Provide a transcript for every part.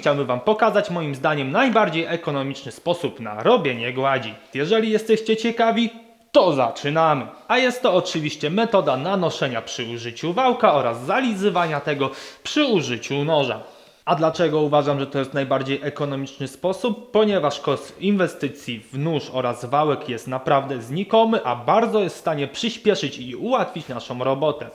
Chciałbym Wam pokazać moim zdaniem najbardziej ekonomiczny sposób na robienie gładzi. Jeżeli jesteście ciekawi, to zaczynamy. A jest to oczywiście metoda nanoszenia przy użyciu wałka oraz zalizywania tego przy użyciu noża. A dlaczego uważam, że to jest najbardziej ekonomiczny sposób? Ponieważ koszt inwestycji w nóż oraz wałek jest naprawdę znikomy, a bardzo jest w stanie przyspieszyć i ułatwić naszą robotę.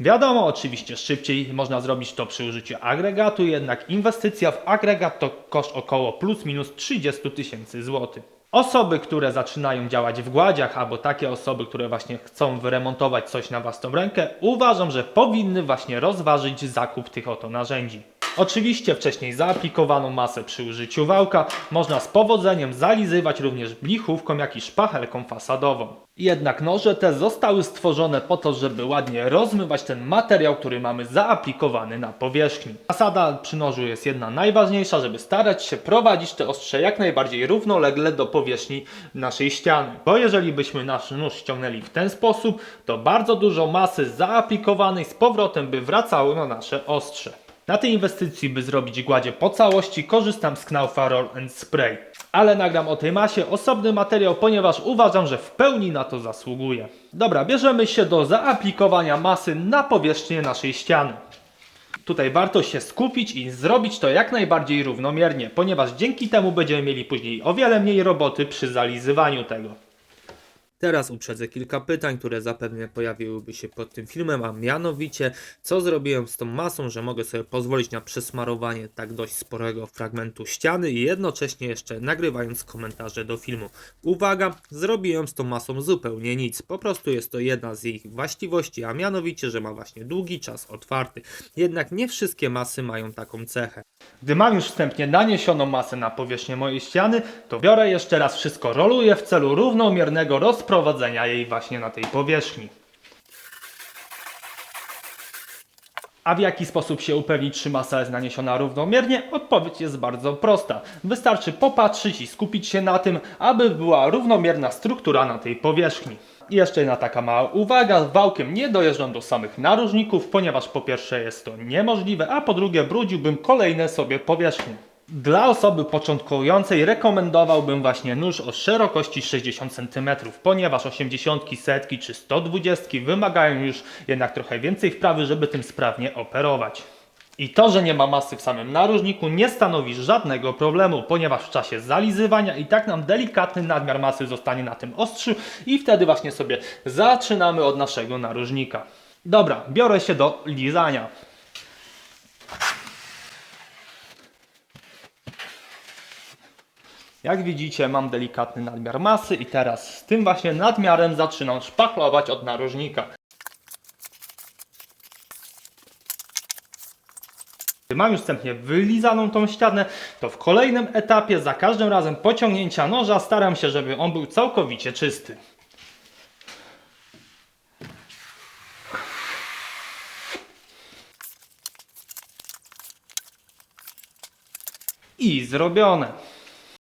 Wiadomo, oczywiście szybciej można zrobić to przy użyciu agregatu, jednak inwestycja w agregat to koszt około plus minus 30 tysięcy złotych. Osoby, które zaczynają działać w gładziach, albo takie osoby, które właśnie chcą wyremontować coś na własną rękę, uważam, że powinny właśnie rozważyć zakup tych oto narzędzi. Oczywiście wcześniej zaaplikowaną masę przy użyciu wałka można z powodzeniem zalizywać również blichówką, jak i szpachelką fasadową. Jednak noże te zostały stworzone po to, żeby ładnie rozmywać ten materiał, który mamy zaaplikowany na powierzchni. Zasada przy nożu jest jedna najważniejsza, żeby starać się prowadzić te ostrze jak najbardziej równolegle do powierzchni naszej ściany. Bo jeżeli byśmy nasz nóż ściągnęli w ten sposób, to bardzo dużo masy zaaplikowanej z powrotem by wracało na nasze ostrze. Na tej inwestycji, by zrobić gładzie po całości, korzystam z Knaufa Roll and Spray. Ale nagram o tej masie osobny materiał, ponieważ uważam, że w pełni na to zasługuje. Dobra, bierzemy się do zaaplikowania masy na powierzchnię naszej ściany. Tutaj warto się skupić i zrobić to jak najbardziej równomiernie, ponieważ dzięki temu będziemy mieli później o wiele mniej roboty przy zalizywaniu tego. Teraz uprzedzę kilka pytań, które zapewne pojawiłyby się pod tym filmem, a mianowicie, co zrobiłem z tą masą, że mogę sobie pozwolić na przesmarowanie tak dość sporego fragmentu ściany i jednocześnie jeszcze nagrywając komentarze do filmu. Uwaga, zrobiłem z tą masą zupełnie nic, po prostu jest to jedna z ich właściwości, a mianowicie, że ma właśnie długi czas otwarty. Jednak nie wszystkie masy mają taką cechę. Gdy mam już wstępnie naniesioną masę na powierzchnię mojej ściany, to biorę jeszcze raz wszystko, roluję w celu równomiernego rozprowadzenia jej właśnie na tej powierzchni. A w jaki sposób się upewnić, czy masa jest naniesiona równomiernie? Odpowiedź jest bardzo prosta. Wystarczy popatrzeć i skupić się na tym, aby była równomierna struktura na tej powierzchni. I jeszcze jedna taka mała uwaga, wałkiem nie dojeżdżam do samych narożników, ponieważ po pierwsze jest to niemożliwe, a po drugie brudziłbym kolejne sobie powierzchnie. Dla osoby początkującej rekomendowałbym właśnie nóż o szerokości 60 cm, ponieważ 80, setki czy 120 wymagają już jednak trochę więcej wprawy, żeby tym sprawnie operować. I to, że nie ma masy w samym narożniku nie stanowi żadnego problemu, ponieważ w czasie zalizywania i tak nam delikatny nadmiar masy zostanie na tym ostrzu i wtedy właśnie sobie zaczynamy od naszego narożnika. Dobra, biorę się do lizania. Jak widzicie mam delikatny nadmiar masy i teraz z tym właśnie nadmiarem zaczynam szpachlować od narożnika. Mam już wstępnie wylizaną tą ścianę, to w kolejnym etapie za każdym razem pociągnięcia noża staram się, żeby on był całkowicie czysty. I zrobione.